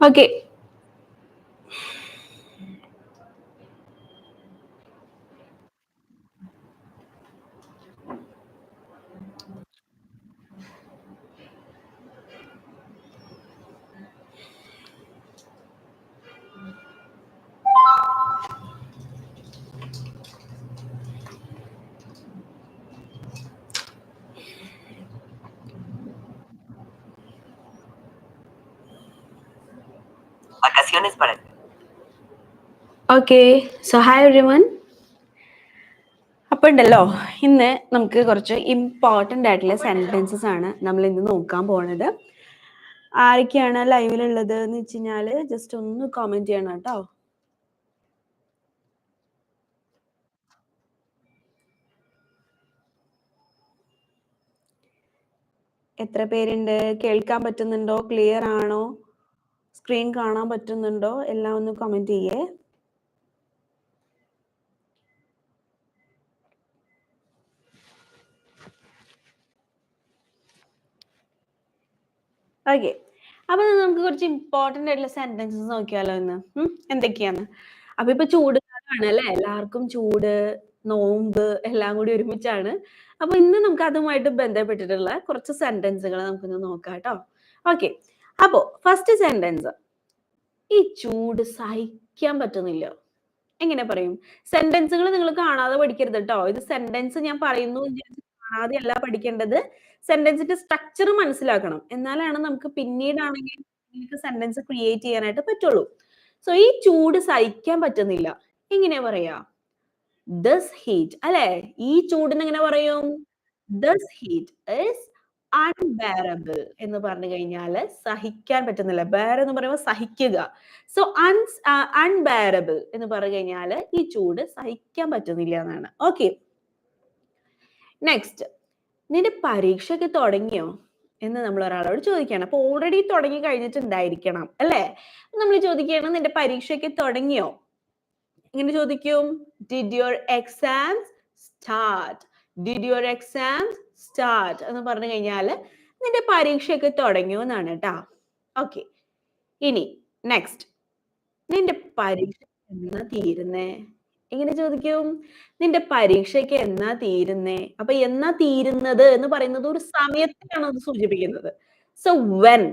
Okay. Vacaciones para ti. So so hi everyone. അപ്പൊ ഉണ്ടല്ലോ ഇന്ന് നമുക്ക് കുറച്ച് ഇമ്പോർട്ടന്റ് ആയിട്ടുള്ള സെന്റൻസസ് ആണ് നമ്മൾ ഇന്ന് നോക്കാൻ പോണത്. ആരൊക്കെയാണ് ലൈവിലുള്ളത് എന്ന് വെച്ച് കഴിഞ്ഞാൽ ജസ്റ്റ് ഒന്ന് കമന്റ് ചെയ്യണം കേട്ടോ. എത്ര പേരുണ്ട്? കേൾക്കാൻ പറ്റുന്നുണ്ടോ? ക്ലിയർ ആണോ? സ്ക്രീൻ കാണാൻ പറ്റുന്നുണ്ടോ? എല്ലാം ഒന്ന് കമന്റ് ചെയ്യേ. ഓക്കെ അപ്പൊ നമുക്ക് കുറച്ച് ഇമ്പോർട്ടന്റ് ആയിട്ടുള്ള സെന്റൻസസ് നോക്കിയാലോ ഇന്ന്. എന്തൊക്കെയാണ്? അപ്പൊ ഇപ്പൊ ചൂട് കാലമാണ് അല്ലെ? എല്ലാവർക്കും ചൂട് നോമ്പ് എല്ലാം കൂടി ഒരുമിച്ചാണ്. അപ്പൊ ഇന്ന് നമുക്ക് അതുമായിട്ട് ബന്ധപ്പെട്ടിട്ടുള്ള കുറച്ച് സെന്റൻസുകൾ നമുക്കൊന്ന് നോക്കാം കേട്ടോ. ഓക്കെ അപ്പോ ഫസ്റ്റ് സെന്റൻസ് ഈ ചൂട് സഹിക്കാൻ പറ്റുന്നില്ല. എങ്ങനെ പറയും? സെന്റൻസുകൾ നിങ്ങൾ കാണാതെ പഠിക്കരുത് കേട്ടോ ഇത് സെന്റൻസ് ഞാൻ പറയുന്നു കാണാതെ അല്ല പഠിക്കേണ്ടത്. സെന്റൻസിന്റെ സ്ട്രക്ചർ മനസ്സിലാക്കണം. എന്നാലാണ് നമുക്ക് പിന്നീടാണെങ്കിൽ നിങ്ങൾക്ക് സെന്റൻസ് ക്രിയേറ്റ് ചെയ്യാനായിട്ട് പറ്റുള്ളൂ. സോ ഈ ചൂട് സഹിക്കാൻ പറ്റുന്നില്ല. എങ്ങനെ പറയാ? ദസ് ഹീറ്റ് അല്ലെ? ഈ ചൂടിന് എങ്ങനെ പറയും? ദസ് ഹീറ്റ് ഇസ് അൺബെയറബിൾ എന്ന് പറഞ്ഞു കഴിഞ്ഞാൽ സഹിക്കാൻ പറ്റുന്നില്ല. ബെയർ എന്ന് പറയുമ്പോൾ സഹിക്കുക. സോ അൺ അൺബെയറബിൾ എന്ന് പറഞ്ഞു കഴിഞ്ഞാൽ ഈ ചൂട് സഹിക്കാൻ പറ്റുന്നില്ല എന്നാണ്. ഓക്കെ നെക്സ്റ്റ് നിന്റെ പരീക്ഷയ്ക്ക് തുടങ്ങിയോ? എന്ന് നമ്മൾ ഒരാളോട് ചോദിക്കുകയാണ്. അപ്പൊ ഓൾറെഡി തുടങ്ങി കഴിഞ്ഞിട്ടുണ്ടായിരിക്കണം അല്ലേ? നമ്മൾ ചോദിക്കുകയാണ് നിന്റെ പരീക്ഷയ്ക്ക് തുടങ്ങിയോ? ഇങ്ങനെ ചോദിക്കും. Did your exams start did your exams start എന്ന് പറഞ്ഞു കഴിഞ്ഞാൽ നിന്റെ പരീക്ഷയൊക്കെ തുടങ്ങിയോ എന്നാണ് കേട്ടാ. ഓക്കെ ഇനി നെക്സ്റ്റ് നിന്റെ പരീക്ഷ എന്നാ തീരുന്നേ? എങ്ങനെ ചോദിക്കും? നിന്റെ പരീക്ഷയ്ക്ക് എന്നാ തീരുന്നേ? അപ്പൊ എന്നാ തീരുന്നത് എന്ന് പറയുന്നത് ഒരു സമയത്തെയാണ് അത് സൂചിപ്പിക്കുന്നത്. സോ വെൻ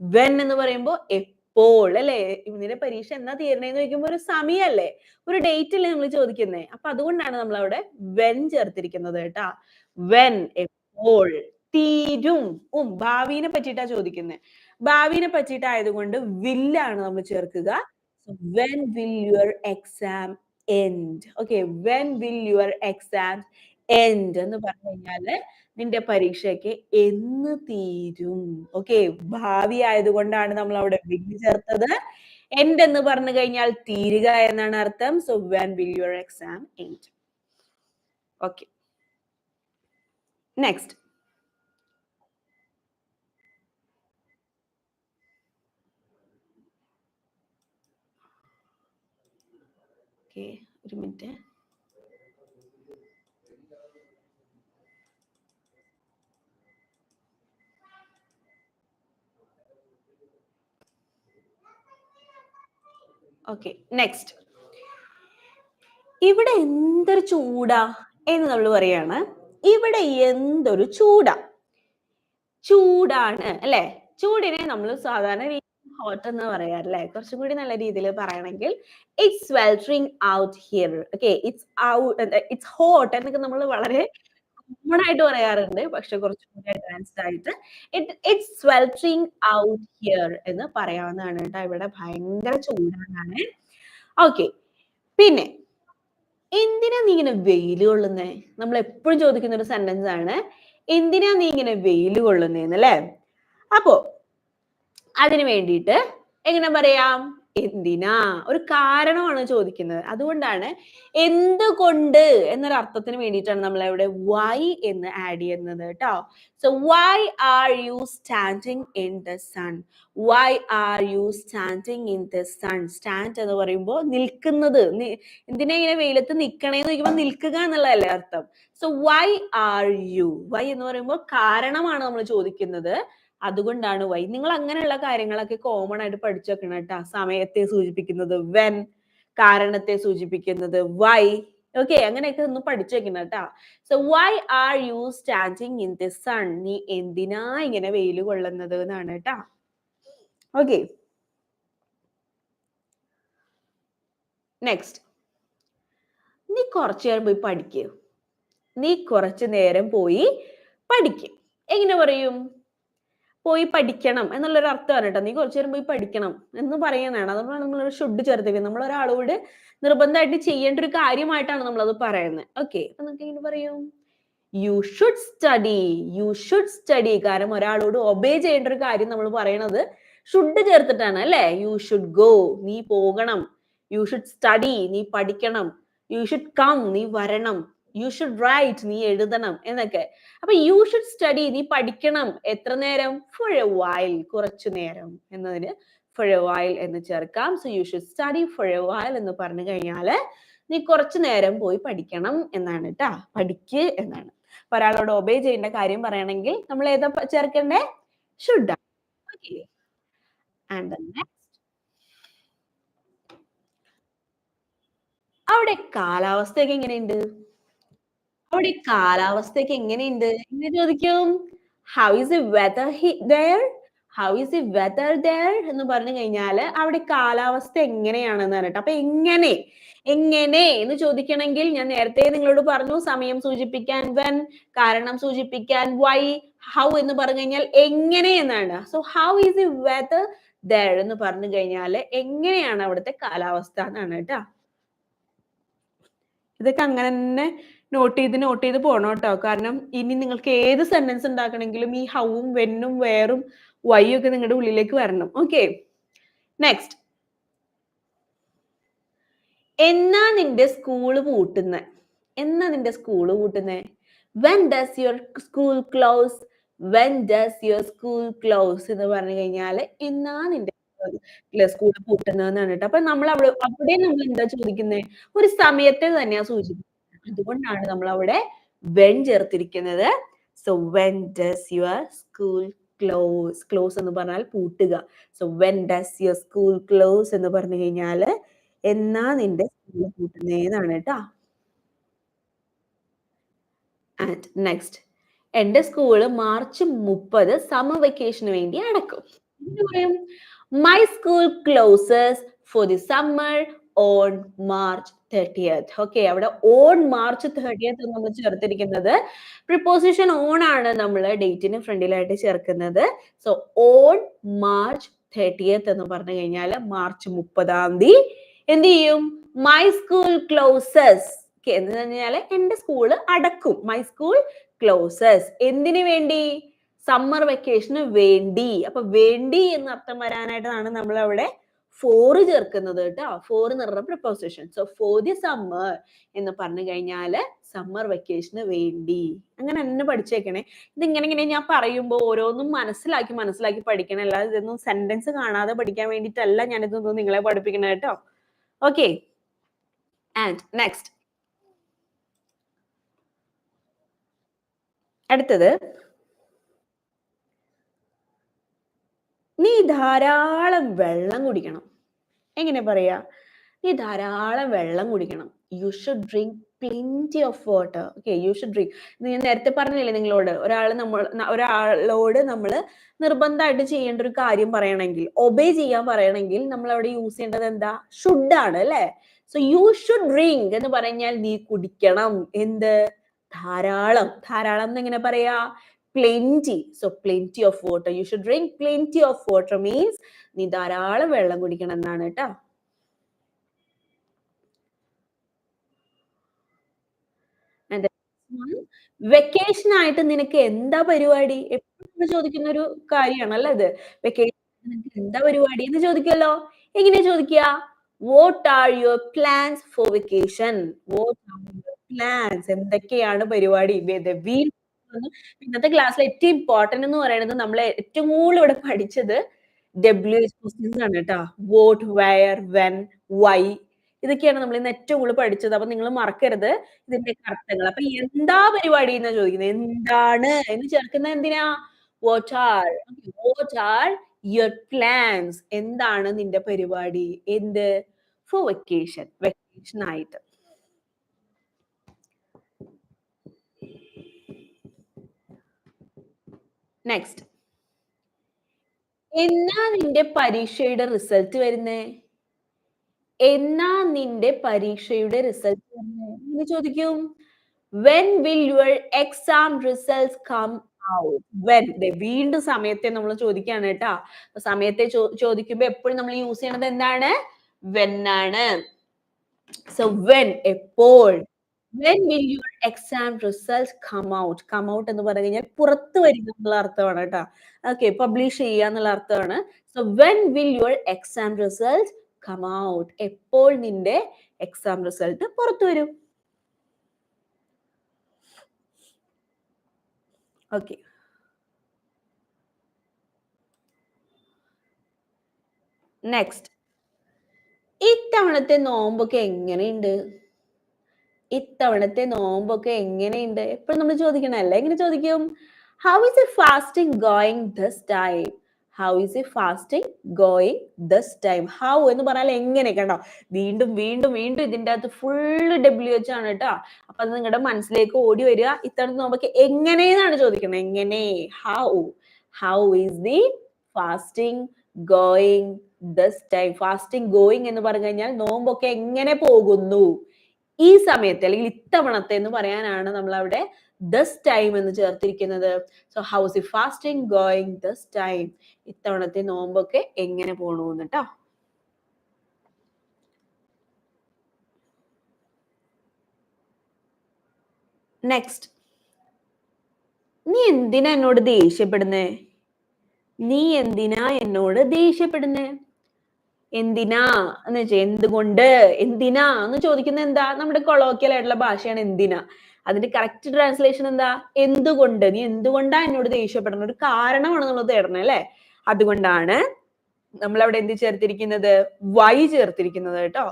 വെൻ എന്ന് പറയുമ്പോൾ എപ്പോൾ അല്ലെ? നിന്റെ പരീക്ഷ എന്നാ തീരണേന്ന് ചോദിക്കുമ്പോൾ ഒരു സമയമല്ലേ ഒരു ഡേറ്റ് അല്ലേ നമ്മൾ ചോദിക്കുന്നേ. അപ്പൊ അതുകൊണ്ടാണ് നമ്മൾ അവിടെ വെൻ ചേർത്തിരിക്കുന്നത് കേട്ടാ. വെൻ എപ്പോൾ തീരും. ഉം. ഭാവിനെ പറ്റിയിട്ടാ ചോദിക്കുന്നത് ഭാവിനെ പറ്റിയിട്ടായതുകൊണ്ട് വില്ലാണ് നമ്മൾ ചേർക്കുക. When will your exam end okay when will your exam end എന്ന് പറഞ്ഞു കഴിഞ്ഞാൽ നിന്റെ പരീക്ഷയ്ക്ക് എന്ന് തീരും. ഓക്കെ ഭാവി ആയതുകൊണ്ടാണ് നമ്മൾ അവിടെ വിൽ ചേർത്തത്. എൻഡ് എന്ന് പറഞ്ഞു കഴിഞ്ഞാൽ തീരുക എന്നാണ് അർത്ഥം. So when will your exam end okay next okay ഒരു മിനിറ്റ്. ഓക്കെ നെക്സ്റ്റ് ഇവിടെ എന്തൊരു ചൂടാ എന്ന് നമ്മൾ പറയാണ്. ഇവിടെ എന്തൊരു ചൂടാ. ചൂടാണ് അല്ലെ? ചൂടിനെ നമ്മൾ സാധാരണ രീതിയിൽ ഹോട്ട് എന്ന് പറയാറില്ലേ കുറച്ചും കൂടി നല്ല രീതിയിൽ പറയണമെങ്കിൽ it's sweltering out here okay it's out it's hot എന്നൊക്കെ നമ്മൾ വളരെ കോമൺ ആയിട്ട് പറയാറുണ്ട്. പക്ഷെ കുറച്ചും കൂടി അഡ്വാൻസ്ഡ് ആയിട്ട് ഇറ്റ്സ് sweltering ഔട്ട് ഹിയർ എന്ന് പറയാവുന്നതാണ് കേട്ടോ. ഇവിടെ ഭയങ്കര ചൂടാണ്. ഓക്കെ പിന്നെ എന്തിനാ നീ ഇങ്ങനെ വെയിൽ കൊള്ളുന്നേ? നമ്മൾ എപ്പോഴും ചോദിക്കുന്ന ഒരു സെന്റൻസ് ആണ് എന്തിനാ നീ ഇങ്ങനെ വെയിൽ കൊള്ളുന്നേന്ന് അല്ലേ അപ്പോ അതിനു വേണ്ടിയിട്ട് എങ്ങനെ പറയാം? എന്തിനാ? ഒരു കാരണമാണ് ചോദിക്കുന്നത്. അതുകൊണ്ടാണ് എന്തുകൊണ്ട് എന്നൊരു അർത്ഥത്തിന് വേണ്ടിയിട്ടാണ് നമ്മൾ ഇവിടെ വൈ എന്ന് ആഡ് ചെയ്യുന്നത് കേട്ടോ so why are you standing in the sun why are you standing in the sun stand എന്ന് പറയുമ്പോൾ നിൽക്കുന്നത്. എന്തിനാ ഇങ്ങനെ വെയിലത്ത് നിൽക്കണേന്ന് ചോദിക്കുമ്പോൾ നിൽക്കുക എന്നുള്ളതല്ലേ അർത്ഥം. So why are you why എന്ന് പറയുമ്പോൾ കാരണമാണ് നമ്മൾ ചോദിക്കുന്നത്. അതുകൊണ്ടാണ് വൈ നിങ്ങൾ അങ്ങനെയുള്ള കാര്യങ്ങളൊക്കെ കോമൺ ആയിട്ട് പഠിച്ചു വെക്കണം കേട്ടോ. സമയത്തെ സൂചിപ്പിക്കുന്നത് വെൻ കാരണത്തെ സൂചിപ്പിക്കുന്നത് വൈ ഓക്കെ അങ്ങനെയൊക്കെ ഒന്ന് പഠിച്ചു വെക്കണം കേട്ടോ. So why are you standing in the sun നീ എന്തിനാ ഇങ്ങനെ വെയിൽ കൊള്ളുന്നത് എന്നാണ് കേട്ടോ. ഓക്കെ നെക്സ്റ്റ് നീ കുറച്ചു നേരം പോയി പഠിക്കുക നീ കുറച്ചു നേരം പോയി പഠിക്കും. എങ്ങനെ പറയും? പോയി പഠിക്കണം എന്നുള്ളൊരു അർത്ഥമാണ് കേട്ടോ. നീ കുറച്ചു നേരം പോയി പഠിക്കണം എന്ന് പറയുന്നതാണ്. അതുകൊണ്ടാണ് നമ്മൾ ഷുഡ് ചേർത്തിരിക്കുന്നത്. നമ്മൾ ഒരാളോട് നിർബന്ധമായിട്ട് ചെയ്യേണ്ട ഒരു കാര്യമായിട്ടാണ് നമ്മൾ അത് പറയുന്നത്. ഓക്കെ അപ്പൊ നമുക്ക് എങ്ങനെ പറയും? You should study you should study കാരണം ഒരാളോട് ഒബേ ചെയ്യേണ്ട ഒരു കാര്യം നമ്മൾ പറയണത് ഷുഡ് ചേർത്തിട്ടാണ് അല്ലെ? യു ഷുഡ് ഗോ നീ പോകണം. യു ഷുഡ് സ്റ്റഡി നീ പഠിക്കണം. യു ഷുഡ് കം നീ വരണം. യു ഷുഡ് റൈറ്റ് നീ എഴുതണം എന്നൊക്കെ. അപ്പൊ യു ഷുഡ് സ്റ്റഡി നീ പഠിക്കണം. എത്ര നേരം? ഫുൾ വായിൽ കുറച്ചു നേരം എന്നതിന് വൈൽ എന്ന് ചേർക്കാം. So you should study while എന്ന് പറഞ്ഞു കഴിഞ്ഞാൽ നീ കുറച്ചു നേരം പോയി പഠിക്കണം എന്നാണ് കേട്ടാ പഠിക്ക് എന്നാണ്. അപ്പൊ ഒരാളോട് ഒബേ ചെയ്യേണ്ട കാര്യം പറയണമെങ്കിൽ നമ്മൾ ഏതാ ചേർക്കണ്ടേ? ഷുഡ് അവിടെ കാലാവസ്ഥയൊക്കെ എങ്ങനെയുണ്ട്? അവിടെ കാലാവസ്ഥയൊക്കെ എങ്ങനെയുണ്ട്? എങ്ങനെ ചോദിക്കും. How is the how is the എന്ന് പറഞ്ഞു കഴിഞ്ഞാൽ അവിടെ കാലാവസ്ഥ എങ്ങനെയാണെന്ന് പറഞ്ഞിട്ട്. അപ്പൊ എങ്ങനെ എങ്ങനെ എന്ന് ചോദിക്കണമെങ്കിൽ ഞാൻ നേരത്തെ നിങ്ങളോട് പറഞ്ഞു സമയം സൂചിപ്പിക്കാൻ വെൻ കാരണം സൂചിപ്പിക്കാൻ വൈ ഹൗ എന്ന് പറഞ്ഞു കഴിഞ്ഞാൽ എങ്ങനെ എന്നാണ് so how is the weather the എന്ന് പറഞ്ഞു കഴിഞ്ഞാൽ എങ്ങനെയാണ് അവിടുത്തെ കാലാവസ്ഥ എന്നാണ് കേട്ടാ. ഇതൊക്കെ അങ്ങനെ തന്നെ നോട്ട് ചെയ്ത് നോട്ട് ചെയ്ത് പോണം കേട്ടോ കാരണം ഇനി നിങ്ങൾക്ക് ഏത് സെന്റൻസ് ഉണ്ടാക്കണമെങ്കിലും ഈ ഹൗവും വെന്നും വേറും വൈയും ഒക്കെ നിങ്ങളുടെ ഉള്ളിലേക്ക് വരണം. ഓക്കെ നെക്സ്റ്റ് എന്നാ നിന്റെ സ്കൂൾ പൂട്ടുന്നേ? എന്നാ നിന്റെ school പൂട്ടുന്നേ? When does your school close when does your school close എന്ന് പറഞ്ഞു കഴിഞ്ഞാൽ എന്നാ നിന്റെ സ്കൂൾ പൂട്ടുന്നതെന്നാണ് കേട്ടോ. അപ്പൊ നമ്മൾ അവിടെ അവിടെ നമ്മൾ എന്താ ചോദിക്കുന്നത് ഒരു സമയത്തെ തന്നെയാ സൂചിപ്പിക്കുന്നത് അതുകൊണ്ടാണ് നമ്മൾ അവിടെ വെൻ ചേർത്തിരിക്കുന്നത്. So when does your school close close എന്ന് പറഞ്ഞാൽ പൂട്ടുക. So when does your school close എന്ന് പറഞ്ഞു കഴിഞ്ഞാൽ എന്നാ നിന്റെ സ്കൂൾ പൂട്ടുന്നേന്നാണ് കേട്ടോ. ആൻഡ് നെക്സ്റ്റ് എന്റെ സ്കൂൾ മാർച്ച് മുപ്പത് സമ്മർ വെക്കേഷന് വേണ്ടി അടക്കും പറയും? My school closes for the summer on March thirtieth okay അവിടെ ഓൺ മാർച്ച് തേർട്ടിയത്ത് നമ്മൾ ചേർത്തിരിക്കുന്നത്. പ്രിപ്പോസിഷൻ ഓൺ ആണ് നമ്മൾ ഡേറ്റിന് ഫ്രണ്ടിലായിട്ട് ചേർക്കുന്നത്. സോ ഓൺ മാർച്ച് തേർട്ടിയത്ത് എന്ന് പറഞ്ഞു കഴിഞ്ഞാൽ മാർച്ച് മുപ്പതാം തീയതി. എന്ത് ചെയ്യും? മൈ സ്കൂൾ ക്ലോസസ് എന്ന് പറഞ്ഞാൽ എന്റെ സ്കൂൾ അടക്കും. മൈ സ്കൂൾ ക്ലോസസ് എന്തിനു വേണ്ടി? സമ്മർ വെക്കേഷന് വേണ്ടി. അപ്പൊ വേണ്ടി എന്ന് അർത്ഥം വരാനായിട്ടാണ് നമ്മൾ അവിടെ ഫോറ് ചേർക്കുന്നത് കേട്ടോ. ഫോർ എന്ന് പറഞ്ഞ preposition so for the summer എന്ന് പറഞ്ഞു കഴിഞ്ഞാൽ സമ്മർ വെക്കേഷന് വേണ്ടി. അങ്ങനെ തന്നെ പഠിച്ചേക്കണേ. ഇതിങ്ങനെ ഇങ്ങനെ ഞാൻ പറയുമ്പോൾ ഓരോന്നും മനസ്സിലാക്കി മനസ്സിലാക്കി പഠിക്കണം. അല്ലാതെ ഇതൊന്നും സെന്റൻസ് കാണാതെ പഠിക്കാൻ വേണ്ടിയിട്ടല്ല ഞാൻ ഇതൊന്നും നിങ്ങളെ പഠിപ്പിക്കണേ കേട്ടോ. ഓക്കെ ആൻഡ് നെക്സ്റ്റ് അടുത്തത് നീ ധാരാളം വെള്ളം കുടിക്കണം. എങ്ങനെ പറയാ? നീ ധാരാളം വെള്ളം കുടിക്കണം. You should drink plenty of water okay you should drink ഞാൻ നേരത്തെ പറഞ്ഞില്ലേ നിങ്ങളോട്? ഒരാൾ നമ്മൾ ഒരാളോട് നമ്മൾ നിർബന്ധമായിട്ട് ചെയ്യേണ്ട ഒരു കാര്യം പറയണമെങ്കിൽ ഒബേ ചെയ്യാൻ പറയണമെങ്കിൽ നമ്മൾ അവിടെ യൂസ് ചെയ്യേണ്ടത് എന്താ? ഷുഡ് ആണ് അല്ലെ? സോ യു ഷുഡ് ഡ്രിങ്ക് എന്ന് പറഞ്ഞാൽ നീ കുടിക്കണം. എന്ത്? ധാരാളം. ധാരാളം എന്ന് എങ്ങനെ പറയാ? Plenty so plenty of water you should drink plenty of water means നീ ധാരാളം വെള്ളം കുടിക്കണം എന്നാണ് കേട്ടോ. വെക്കേഷൻ ആയിട്ട് നിനക്ക് എന്താ പരിപാടി? എപ്പോഴും ചോദിക്കുന്ന ഒരു കാര്യമാണല്ലോ ഇത്? വെക്കേഷൻ നിനക്ക് എന്താ പരിപാടി എന്ന് ചോദിക്കല്ലോ എങ്ങനെയാ ചോദിക്കുക? What are your plans for vacation what are your plans എന്തൊക്കെയാണ് പരിപാടി? വീൽ ഇന്നത്തെ ക്ലാസ്സിൽ ഏറ്റവും ഇമ്പോർട്ടന്റ് എന്ന് പറയുന്നത് നമ്മൾ ഏറ്റവും കൂടുതൽ ഇവിടെ പഠിച്ചത് ഡബ്ല്യു എച്ച് ക്വസ്റ്റ്യൻസ് ആണ് കേട്ടോ. വോട്ട് വയർ വെൻ വൈ ഇതൊക്കെയാണ് നമ്മൾ ഇന്ന് ഏറ്റവും കൂടുതൽ പഠിച്ചത്. അപ്പൊ നിങ്ങൾ മറക്കരുത് ഇതിന്റെ അർത്ഥങ്ങൾ അപ്പൊ എന്താ പരിപാടി എന്നാ ചോദിക്കുന്നത്? എന്താണ്? എന്ന് ചേർക്കുന്ന എന്തിനാ? What are what are your plans എന്താണ് നിന്റെ പരിപാടി? എന്ത്? ഫോർ വെക്കേഷൻ വെക്കേഷൻ ആയിട്ട്. നെക്സ്റ്റ് എന്നാ നിന്റെ പരീക്ഷയുടെ റിസൾട്ട് വരുന്നേ? എന്നാ നിന്റെ പരീക്ഷയുടെ റിസൾട്ട് വരുന്നേ? എന്ന് ചോദിക്കും. When will your exam result come വീണ്ടും സമയത്തെ നമ്മൾ ചോദിക്കുകയാണ് കേട്ടോ. സമയത്തെ ചോദിക്കുമ്പോ എപ്പോഴും നമ്മൾ യൂസ് ചെയ്യണത് എന്താണ്? വെൻ ആണ്. സോ വെൻ എപ്പോൾ exam result come out come out എന്ന് പറഞ്ഞു കഴിഞ്ഞാൽ പുറത്തു വരിക എന്നുള്ള അർത്ഥമാണ് കേട്ടോ. ഓക്കെ പബ്ലിഷ് ചെയ്യുക എന്നുള്ള അർത്ഥമാണ്. So when will your exam result come out എപ്പോൾ നിന്റെ എക്സാം റിസൾട്ട് പുറത്തു വരും? ഓക്കെ നെക്സ്റ്റ് ഇത്തവണത്തെ നോമ്പൊക്കെ എങ്ങനെയുണ്ട്? ഇത്തവണത്തെ നോമ്പൊക്കെ എങ്ങനെയുണ്ട്? എപ്പോഴും നമ്മൾ ചോദിക്കണല്ലേ എങ്ങനെ ചോദിക്കും? How is a fasting going this time how is a fasting going this time how എന്ന് പറഞ്ഞാൽ എങ്ങനെ കേട്ടോ വീണ്ടും വീണ്ടും വീണ്ടും ഇതിന്റെ അകത്ത് ഫുള്ള് ഡബ്ല്യു എച്ച് ആണ് കേട്ടോ. അപ്പൊ അത് നിങ്ങളുടെ മനസ്സിലേക്ക് ഓടി വരിക. ഇത്തവണ നോമ്പൊക്കെ എങ്ങനെയെന്നാണ് ചോദിക്കുന്നത്? എങ്ങനെ? How how is the fasting going this time fasting going എന്ന് പറഞ്ഞു കഴിഞ്ഞാൽ നോമ്പൊക്കെ എങ്ങനെ പോകുന്നു? ഈ സമയത്ത് അല്ലെങ്കിൽ ഇത്തവണത്തെ എന്ന് പറയാനാണ് നമ്മൾ അവിടെ ദസ് ടൈം എന്ന് ചേർത്തിരിക്കുന്നത്. So how's the fasting going this time ഇത്തവണത്തെ നോമ്പൊക്കെ എങ്ങനെ പോണു കേട്ടോ നെക്സ്റ്റ് നീ എന്തിനാ എന്നോട് ദേഷ്യപ്പെടുന്നേ? നീ എന്തിനാ എന്നോട് ദേഷ്യപ്പെടുന്നേ? എന്തിനാ എന്ന് വെച്ചാൽ എന്തുകൊണ്ട്? എന്തിനാ? എന്ന് ചോദിക്കുന്നത് എന്താ? നമ്മുടെ കൊളോക്കിയൽ ആയിട്ടുള്ള ഭാഷയാണ് എന്തിനാ? അതിന്റെ കറക്റ്റ് ട്രാൻസ്ലേഷൻ എന്താ? എന്തുകൊണ്ട്? നീ എന്തുകൊണ്ടാ എന്നോട് ദേഷ്യപ്പെടുന്ന ഒരു കാരണമാണ് നമ്മൾ തേടണേ അല്ലെ? അതുകൊണ്ടാണ് നമ്മൾ അവിടെ എന്ത് ചേർത്തിരിക്കുന്നത്? വൈ ചേർത്തിരിക്കുന്നത് കേട്ടോ.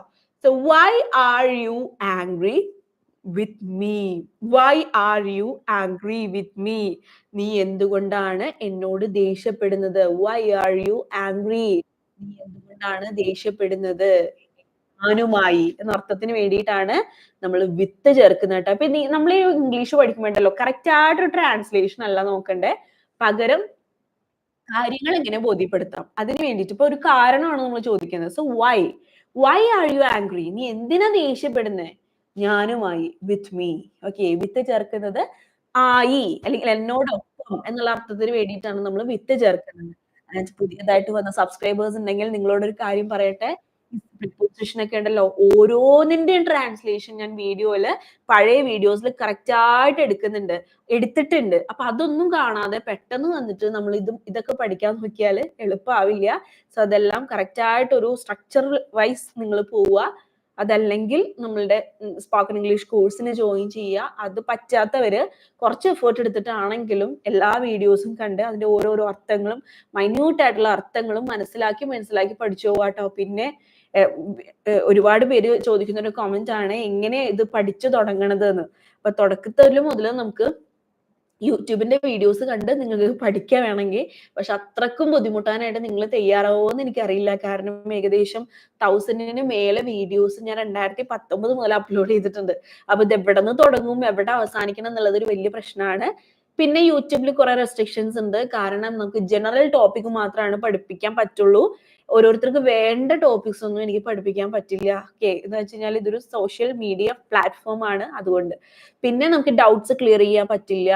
So why are you angry with me why are you angry with me നീ എന്തുകൊണ്ടാണ് എന്നോട് ദേഷ്യപ്പെടുന്നത്? വൈ ആർ യു ആംഗ്രി നീ എന്തുകൊണ്ടാണ് ദേഷ്യപ്പെടുന്നത്? ആനുമായി എന്ന അർത്ഥത്തിന് വേണ്ടിയിട്ടാണ് നമ്മൾ വിത്ത് ചേർക്കുന്നത് കേട്ടോ. അപ്പൊ നമ്മൾ ഈ ഇംഗ്ലീഷ് പഠിക്കുമ്പോണ്ടല്ലോ കറക്റ്റ് ആയിട്ടൊരു ട്രാൻസ്ലേഷൻ അല്ല നോക്കണ്ടേ. പകരം കാര്യങ്ങൾ എങ്ങനെ ബോധ്യപ്പെടുത്താം? അതിന് വേണ്ടിയിട്ട് ഇപ്പൊ ഒരു കാരണമാണ് നമ്മൾ ചോദിക്കുന്നത്. So why why are you angry നീ എന്തിനാ ദേഷ്യപ്പെടുന്നേ? ഞാനുമായി വിത്ത് മീ ഓക്കെ വിത്ത് ചേർക്കുന്നത് ആയി അല്ലെങ്കിൽ എന്നോടൊപ്പം എന്നുള്ള അർത്ഥത്തിന് വേണ്ടിയിട്ടാണ് നമ്മൾ വിത്ത് ചേർക്കുന്നത്. പുതിയതായിട്ട് വന്ന സബ്സ്ക്രൈബേഴ്സ് ഉണ്ടെങ്കിൽ നിങ്ങളോട് ഒരു കാര്യം പറയട്ടെ? പ്രിപ്പോസിഷൻ ഒക്കെ ഉണ്ടല്ലോ. ഓരോന്നിന്റെയും ട്രാൻസ്ലേഷൻ ഞാൻ വീഡിയോയിൽ പഴയ വീഡിയോസിൽ കറക്റ്റ് ആയിട്ട് എടുക്കുന്നുണ്ട്. എടുത്തിട്ടുണ്ട്. അപ്പൊ അതൊന്നും കാണാതെ പെട്ടെന്ന് വന്നിട്ട് നമ്മൾ ഇതും ഇതൊക്കെ പഠിക്കാൻ നോക്കിയാൽ എളുപ്പമാവില്ല സോ അതെല്ലാം കറക്റ്റ് ആയിട്ട് ഒരു സ്ട്രക്ചർ വൈസ് നിങ്ങൾ പോവുക. അതല്ലെങ്കിൽ നമ്മളുടെ സ്പോക്കൺ ഇംഗ്ലീഷ് കോഴ്സിന് ജോയിൻ ചെയ്യുക. അത് പറ്റാത്തവര് കുറച്ച് എഫേർട്ട് എടുത്തിട്ടാണെങ്കിലും എല്ലാ വീഡിയോസും കണ്ട് അതിന്റെ ഓരോരോ അർത്ഥങ്ങളും മൈന്യൂട്ട് ആയിട്ടുള്ള അർത്ഥങ്ങളും മനസ്സിലാക്കി മനസ്സിലാക്കി പഠിച്ചു പോവാട്ടോ പിന്നെ ഒരുപാട് പേര് ചോദിക്കുന്ന ഒരു കമന്റ് ആണ് എങ്ങനെ ഇത് പഠിച്ചു തുടങ്ങണത് എന്ന് അപ്പൊ തുടക്കത്തിൽ മുതൽ നമുക്ക് യൂട്യൂബിന്റെ വീഡിയോസ് കണ്ട് നിങ്ങൾക്ക് പഠിക്കാൻ വേണമെങ്കിൽ പക്ഷെ അത്രക്കും ബുദ്ധിമുട്ടാനായിട്ട് നിങ്ങൾ തയ്യാറാവോ എന്ന് അറിയില്ല കാരണം ഏകദേശം തൗസൻഡിന് മേലെ വീഡിയോസ് ഞാൻ രണ്ടായിരത്തി പത്തൊമ്പത് മുതൽ അപ്ലോഡ് ചെയ്തിട്ടുണ്ട്. അപ്പൊ ഇത് എവിടെ നിന്ന് തുടങ്ങും എവിടെ അവസാനിക്കണം എന്നുള്ളത് ഒരു വലിയ പ്രശ്നമാണ്. പിന്നെ യൂട്യൂബിൽ കുറെ റെസ്ട്രിക്ഷൻസ് ഉണ്ട്. കാരണം നമുക്ക് ജനറൽ ടോപ്പിക് മാത്രമാണ് പഠിപ്പിക്കാൻ പറ്റുള്ളൂ. ഓരോരുത്തർക്ക് വേണ്ട ടോപ്പിക്സ് ഒന്നും എനിക്ക് പഠിപ്പിക്കാൻ പറ്റില്ല. ഓക്കെ എന്ന് വെച്ച് കഴിഞ്ഞാൽ ഇതൊരു സോഷ്യൽ മീഡിയ പ്ലാറ്റ്ഫോം ആണ് അതുകൊണ്ട്. പിന്നെ നമുക്ക് ഡൗട്ട്സ് ക്ലിയർ ചെയ്യാൻ പറ്റില്ല.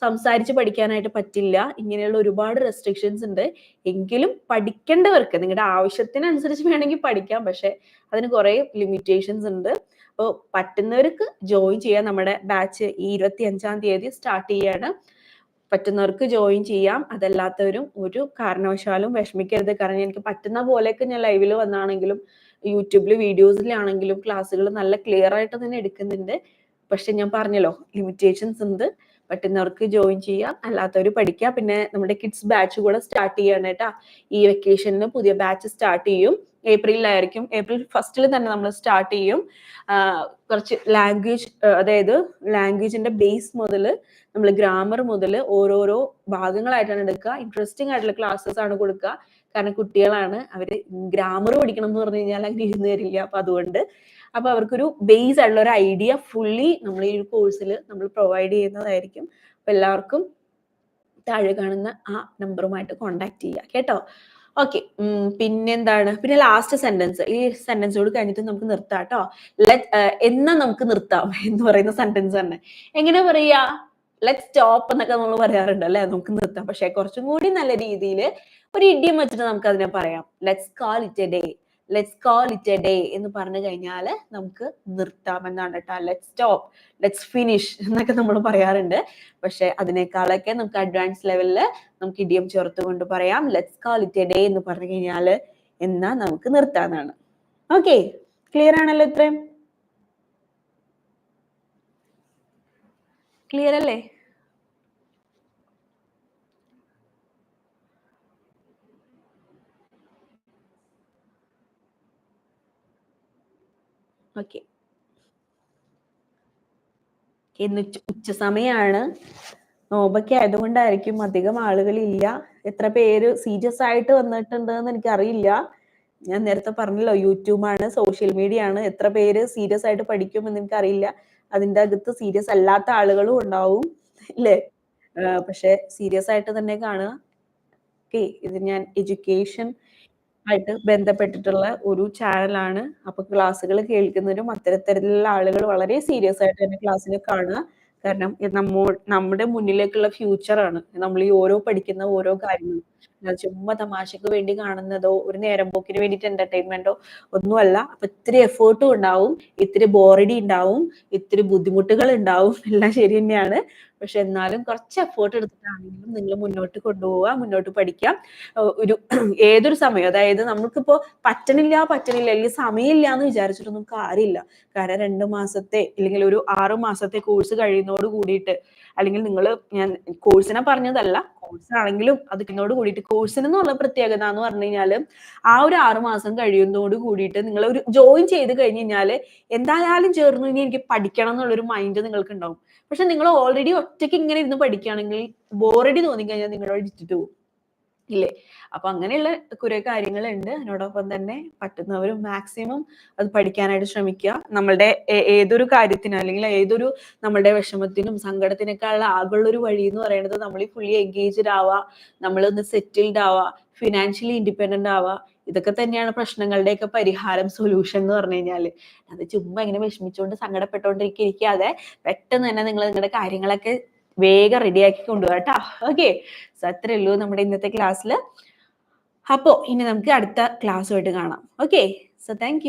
സംസാരിച്ച് പഠിക്കാനായിട്ട് പറ്റില്ല. ഇങ്ങനെയുള്ള ഒരുപാട് റെസ്ട്രിക്ഷൻസ് ഉണ്ട്. എങ്കിലും പഠിക്കേണ്ടവർക്ക് നിങ്ങളുടെ ആവശ്യത്തിനനുസരിച്ച് വേണമെങ്കിൽ പഠിക്കാം. പക്ഷെ അതിന് കുറേ ലിമിറ്റേഷൻസ് ഉണ്ട്. അപ്പോൾ പറ്റുന്നവർക്ക് ജോയിൻ ചെയ്യാം. നമ്മുടെ ബാച്ച് ഈ ഇരുപത്തി അഞ്ചാം തീയതി സ്റ്റാർട്ട് ചെയ്യാണ്. പറ്റുന്നവർക്ക് ജോയിൻ ചെയ്യാം. അതല്ലാത്തവരും ഒരു കാരണവശാലും വിഷമിക്കരുത്. കാരണം എനിക്ക് പറ്റുന്ന പോലെയൊക്കെ ഞാൻ ലൈവിൽ വന്നാണെങ്കിലും യൂട്യൂബിൽ വീഡിയോസിലാണെങ്കിലും ക്ലാസ്സുകൾ നല്ല ക്ലിയർ ആയിട്ട് തന്നെ എടുക്കുന്നുണ്ട്. പക്ഷെ ഞാൻ പറഞ്ഞല്ലോ ലിമിറ്റേഷൻസ് ഉണ്ട്. പറ്റുന്നവർക്ക് ജോയിൻ ചെയ്യാം. അല്ലാത്തവർ പഠിക്കാം പിന്നെ നമ്മുടെ കിഡ്സ് ബാച്ച് കൂടെ സ്റ്റാർട്ട് ചെയ്യാണ് കേട്ടാ. ഈ വെക്കേഷനിൽ പുതിയ ബാച്ച് സ്റ്റാർട്ട് ചെയ്യും. ഏപ്രിലായിരിക്കും ഏപ്രിൽ ഫസ്റ്റിൽ തന്നെ നമ്മൾ സ്റ്റാർട്ട് ചെയ്യും. കുറച്ച് ലാംഗ്വേജ് അതായത് ലാംഗ്വേജിന്റെ ബേസ് മുതൽ നമ്മൾ ഗ്രാമർ മുതൽ ഓരോരോ ഭാഗങ്ങളായിട്ടാണ് എടുക്കുക. ഇൻട്രസ്റ്റിംഗ് ആയിട്ടുള്ള ക്ലാസ്സസ് ആണ് കൊടുക്കുക. കാരണം കുട്ടികളാണ്. അവർ ഗ്രാമർ പഠിക്കണം എന്ന് പറഞ്ഞു കഴിഞ്ഞാൽ അങ്ങനെ ഇരുന്ന് തരില്ല അപ്പൊ അതുകൊണ്ട് അപ്പൊ അവർക്കൊരു ബേസ് ആയിട്ടുള്ള ഒരു ഐഡിയ ഫുള്ളി നമ്മൾ ഈ ഒരു കോഴ്സിൽ നമ്മൾ പ്രൊവൈഡ് ചെയ്യുന്നതായിരിക്കും. അപ്പൊ എല്ലാവർക്കും താഴെ കാണുന്ന ആ നമ്പറുമായിട്ട് കോണ്ടാക്ട് ചെയ്യുക കേട്ടോ? ഓക്കെ പിന്നെന്താണ്? പിന്നെ ലാസ്റ്റ് സെന്റൻസ് ഈ സെന്റൻസോട് കഴിഞ്ഞിട്ട് നമുക്ക് നിർത്താം കേട്ടോ ലെറ്റ് എന്നാ നമുക്ക് നിർത്താം എന്ന് പറയുന്ന സെന്റൻസ് തന്നെ. എങ്ങനെ പറയാ? ലെറ്റ് സ്റ്റോപ്പ് എന്നൊക്കെ നമ്മൾ പറയാറുണ്ട് അല്ലെ? നമുക്ക് നിർത്താം. പക്ഷെ കുറച്ചും കൂടി നല്ല രീതിയിൽ ഒരു ഇഡിയം വെച്ചിട്ട് നമുക്ക് അതിനെ പറയാം. Let's call it a day let's call it a day എന്ന് പറഞ്ഞു കഴിഞ്ഞാൽ നമുക്ക് നിർത്താം എന്നാണ് കേട്ടോ. ലെറ്റ് സ്റ്റോപ്പ് ലെറ്റ്സ് ഫിനിഷ് എന്നൊക്കെ നമ്മൾ പറയാറുണ്ട്. പക്ഷെ അതിനേക്കാളൊക്കെ നമുക്ക് അഡ്വാൻസ് ലെവലിൽ നമുക്ക് ഇഡിയം ചേർത്തുകൊണ്ട് പറയാം. Let's call it a day എന്ന് പറഞ്ഞു കഴിഞ്ഞാൽ എന്നാ നമുക്ക് നിർത്താന്നാണ് ഓക്കെ ക്ലിയർ ആണല്ലോ ഇത്രയും? ക്ലിയർ അല്ലേ? ഓക്കെ ഇന്ന് ഉച്ച സമയമാണ് നോബൊക്കെ ആയതുകൊണ്ടായിരിക്കും അധികം ആളുകളില്ല. എത്ര പേര് സീരിയസ് ആയിട്ട് വന്നിട്ടുണ്ട് എന്ന് എനിക്കറിയില്ല. ഞാൻ നേരത്തെ പറഞ്ഞല്ലോ യൂട്യൂബാണ് സോഷ്യൽ മീഡിയ ആണ്. എത്ര പേര് സീരിയസ് ആയിട്ട് പഠിക്കും എന്ന് എനിക്കറിയില്ല. അതിന്റെ അകത്ത് സീരിയസ് അല്ലാത്ത ആളുകളും ഉണ്ടാവും അല്ലേ പക്ഷെ സീരിയസ് ആയിട്ട് തന്നെ കാണുക. ഓക്കെ ഇത് ഞാൻ എഡ്യൂക്കേഷൻ ആയിട്ട് ബന്ധപ്പെട്ടിട്ടുള്ള ഒരു ചാനലാണ് അപ്പൊ ക്ലാസ്സുകൾ കേൾക്കുന്നവരും അത്തരത്തിലുള്ള ആളുകൾ വളരെ സീരിയസ് ആയിട്ട് തന്നെ ക്ലാസ്സിനെ കാണുക. കാരണം നമ്മോ നമ്മുടെ മുന്നിലേക്കുള്ള ഫ്യൂച്ചറാണ്. നമ്മൾ ഈ ഓരോ പഠിക്കുന്ന ഓരോ കാര്യങ്ങളും. ചുമ്മാ തമാശക്ക് വേണ്ടി കാണുന്നതോ ഒരു നേരം പോക്കിന് വേണ്ടിയിട്ട് എന്റർടൈൻമെന്റോ ഒന്നുമല്ല. അപ്പൊ ഇത്തിരി എഫേർട്ടും ഉണ്ടാവും ഇത്തിരി ബോറടി ഉണ്ടാവും ഇത്തിരി ബുദ്ധിമുട്ടുകൾ ഉണ്ടാവും. എല്ലാം ശരി തന്നെയാണ്. പക്ഷെ എന്നാലും കുറച്ച് എഫേർട്ട് എടുത്തിട്ടാണെങ്കിലും നിങ്ങൾ മുന്നോട്ട് കൊണ്ടുപോവുക മുന്നോട്ട് പഠിക്കാം ഒരു ഏതൊരു സമയം അതായത് നമുക്കിപ്പോ പറ്റണില്ല പറ്റണില്ല അല്ലെങ്കിൽ സമയമില്ല എന്ന് വിചാരിച്ചിട്ടൊന്നും കാര്യമില്ല. കാരണം രണ്ട് മാസത്തെ അല്ലെങ്കിൽ ഒരു ആറു മാസത്തെ കോഴ്സ് കഴിയുന്നതോട് കൂടിയിട്ട് അല്ലെങ്കിൽ നിങ്ങൾ ഞാൻ കോഴ്സിനെ പറഞ്ഞതല്ല കോഴ്സ് ആണെങ്കിലും അതിനോട് കൂടിയിട്ട് കോഴ്സിന് എന്നുള്ള പ്രത്യേകത എന്ന് പറഞ്ഞു കഴിഞ്ഞാൽ ആ ഒരു ആറു മാസം കഴിയുന്നതോട് കൂടിയിട്ട് നിങ്ങൾ ഒരു ജോയിൻ ചെയ്ത് കഴിഞ്ഞ് കഴിഞ്ഞാൽ എന്തായാലും ചേർന്നു ഇനി എനിക്ക് പഠിക്കണം എന്നുള്ളൊരു മൈൻഡ് നിങ്ങൾക്ക് ഉണ്ടാവും പക്ഷെ നിങ്ങൾ ഓൾറെഡി ഒറ്റയ്ക്ക് ഇങ്ങനെ ഇരുന്ന് പഠിക്കുകയാണെങ്കിൽ ബോറടി തോന്നിക്കഴിഞ്ഞാൽ നിങ്ങളോട് ഇട്ടിട്ട് പോകും. ഇല്ലേ? അപ്പൊ അങ്ങനെയുള്ള കുറെ കാര്യങ്ങളുണ്ട്. അതിനോടൊപ്പം തന്നെ പറ്റുന്നവരും മാക്സിമം അത് പഠിക്കാനായിട്ട് ശ്രമിക്കുക. നമ്മളുടെ ഏതൊരു കാര്യത്തിനും അല്ലെങ്കിൽ ഏതൊരു നമ്മളുടെ വിഷമത്തിനും സങ്കടത്തിനൊക്കെയുള്ള ആകുള്ള ഒരു വഴി എന്ന് പറയുന്നത് നമ്മൾ ഫുള്ളി എൻഗേജ്ഡ് ആവുക നമ്മളൊന്ന് സെറ്റിൽഡ് ആവുക ഫിനാൻഷ്യലി ഇൻഡിപെൻഡന്റ് ആവുക. ഇതൊക്കെ തന്നെയാണ് പ്രശ്നങ്ങളുടെയൊക്കെ പരിഹാരം സൊല്യൂഷൻ എന്ന് പറഞ്ഞു കഴിഞ്ഞാൽ. അത് ചുമ്മാ ഇങ്ങനെ വിഷമിച്ചുകൊണ്ട് സങ്കടപ്പെട്ടുകൊണ്ടിരിക്കാതെ പെട്ടെന്ന് തന്നെ നിങ്ങൾ നിങ്ങളുടെ കാര്യങ്ങളൊക്കെ വേഗം റെഡിയാക്കി കൊണ്ടുപോകാം കേട്ടോ ഓക്കെ സോ അത്രേ ഉള്ളൂ നമ്മുടെ ഇന്നത്തെ ക്ലാസ്സിൽ അപ്പോൾ ഇനി നമുക്ക് അടുത്ത ക്ലാസ്സുമായിട്ട് കാണാം. Okay so thank